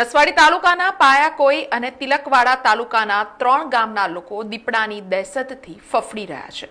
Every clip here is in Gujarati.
નસવાડી તાલુકાના પાયાકોઈ અને તિલકવાડા તાલુકાના ત્રણ ગામના લોકો દીપડાની દહેશતથી ફફડી રહ્યા છે.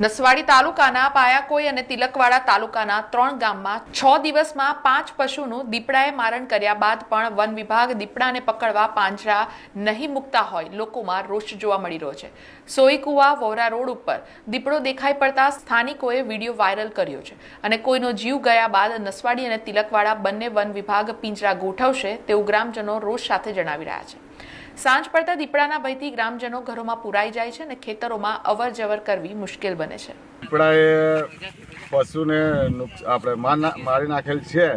નસવાડી તાલુકાના પાયાકોઈ અને તિલકવાડા તાલુકાના ત્રણ ગામમાં છ દિવસમાં પાંચ પશુનું દીપડાએ મારણ કર્યા બાદ પણ વન વિભાગ દીપડાને પકડવા પાંજરા નહીં મૂકતા હોય, લોકોમાં રોષ જોવા મળી રહ્યો છે. સોઈકુવા વોરા રોડ ઉપર દીપડો દેખાઈ પડતા સ્થાનિકોએ વીડિયો વાયરલ કર્યો છે અને કોઈનો જીવ ગયા બાદ નસવાડી અને તિલકવાડા બંને વન વિભાગ પિંજરા ગોઠવશે તેવું ગ્રામજનો રોષ સાથે જણાવી રહ્યા છે. સાંજ પડતા દીપડાના ભયથી ગ્રામજનો ઘરોમાં પુરાઈ જાય છે અને ખેતરોમાં અવર જવર કરવી મુશ્કેલ બને છે. દીપડાએ પશુને આપણે મારી નાખેલ છે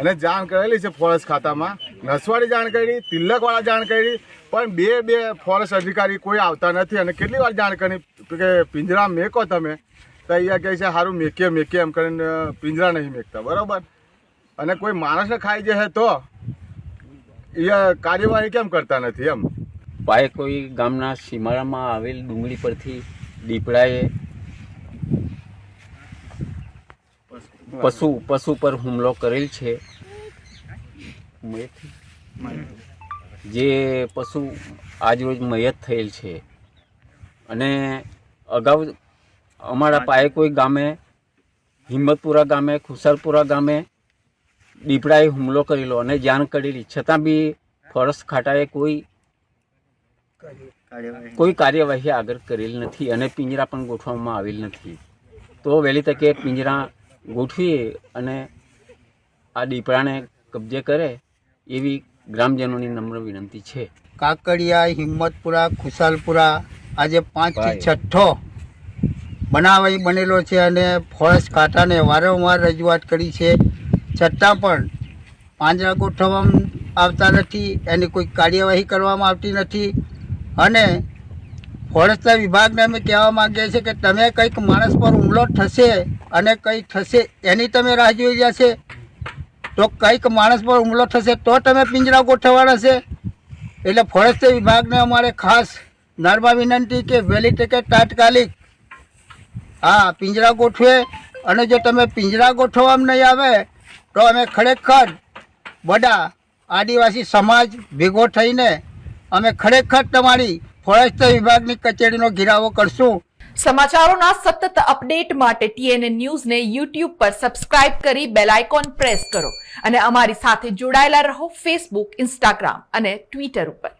અને જાણ કરેલી છે ફોરેસ્ટ ખાતામાં. નસવાડી જાણ કરી, તિલકવાળા જાણ કરી, પણ બે બે ફોરેસ્ટ અધિકારી કોઈ આવતા નથી અને કેટલી વાર જાણ કરી કે પિંજરા મેકો તમે? તો અહીંયા કહે છે સારું મેકીએ મેકીએ. એમ કરીને પિંજરા નહીં મેકતા. બરાબર? અને કોઈ માણસને ખાઈ જશે તો? એ કાર્યવાહી કેમ કરતા નથી એમ? પાયકોઈ ગામના સીમાડામાં આવેલ ડુંગળી પરથી દીપડાએ પશુ પશુ પર હુમલો કરેલ છે. જે પશુ આજરોજ મયત થયેલ છે. અને અગાઉ અમારા પાયકોઈ ગામે હિંમતપુરા ગામે ખુશાલપુરા ગામે દીપડાએ હુમલો કરેલો અને જાણ કરેલી. છતાં બી ફોરેસ્ટ ખાતાએ કોઈ કોઈ કાર્યવાહી આગળ કરેલ નથી અને પિંજરા પણ ગોઠવવામાં આવેલ નથી. તો વહેલી તકે પિંજરા ગોઠવીએ અને આ દીપડાને કબજે કરે એવી ગ્રામજનોની નમ્ર વિનંતી છે. કાકડિયા હિંમતપુરા ખુશાલપુરા આજે પાંચથી છઠ્ઠો બનાવ બનેલો છે અને ફોરેસ્ટ ખાતાને વારંવાર રજૂઆત કરી છે. છતાં પણ પાંજરા ગોઠવવામાં આવતા નથી, એની કોઈ કાર્યવાહી કરવામાં આવતી નથી. અને ફોરેસ્ટ વિભાગને અમે કહેવા માંગીએ છીએ કે તમે કંઈક માણસ પર હુમલો થશે અને કંઈ થશે એની તમે રાહ જોઈ જશે. તો કંઈક માણસ પર હુમલો થશે તો તમે પિંજરા ગોઠવવાના છે. એટલે ફોરેસ્ટ વિભાગને અમારે ખાસ નર્મા વિનંતી કે વહેલી તકે તાત્કાલિક હા પિંજરા ગોઠવે. અને જો તમે પિંજરા ગોઠવવામાં નહીં આવે તો અમે ખરેખર બધા આદિવાસી સમાજ ભેગો થઈને અમે ખરેખર તમારી ફોરેસ્ટ વિભાગની કચેરીનો ઘેરાવો કરશું. સમાચારોના સતત અપડેટ માટે ટીએનએ ન્યૂઝને યુટ્યુબ પર સબસ્ક્રાઇબ કરી બેલ આઇકોન પ્રેસ કરો અને અમારી સાથે જોડાયેલા રહો ફેસબુક, ઇન્સ્ટાગ્રામ અને ટ્વિટર ઉપર.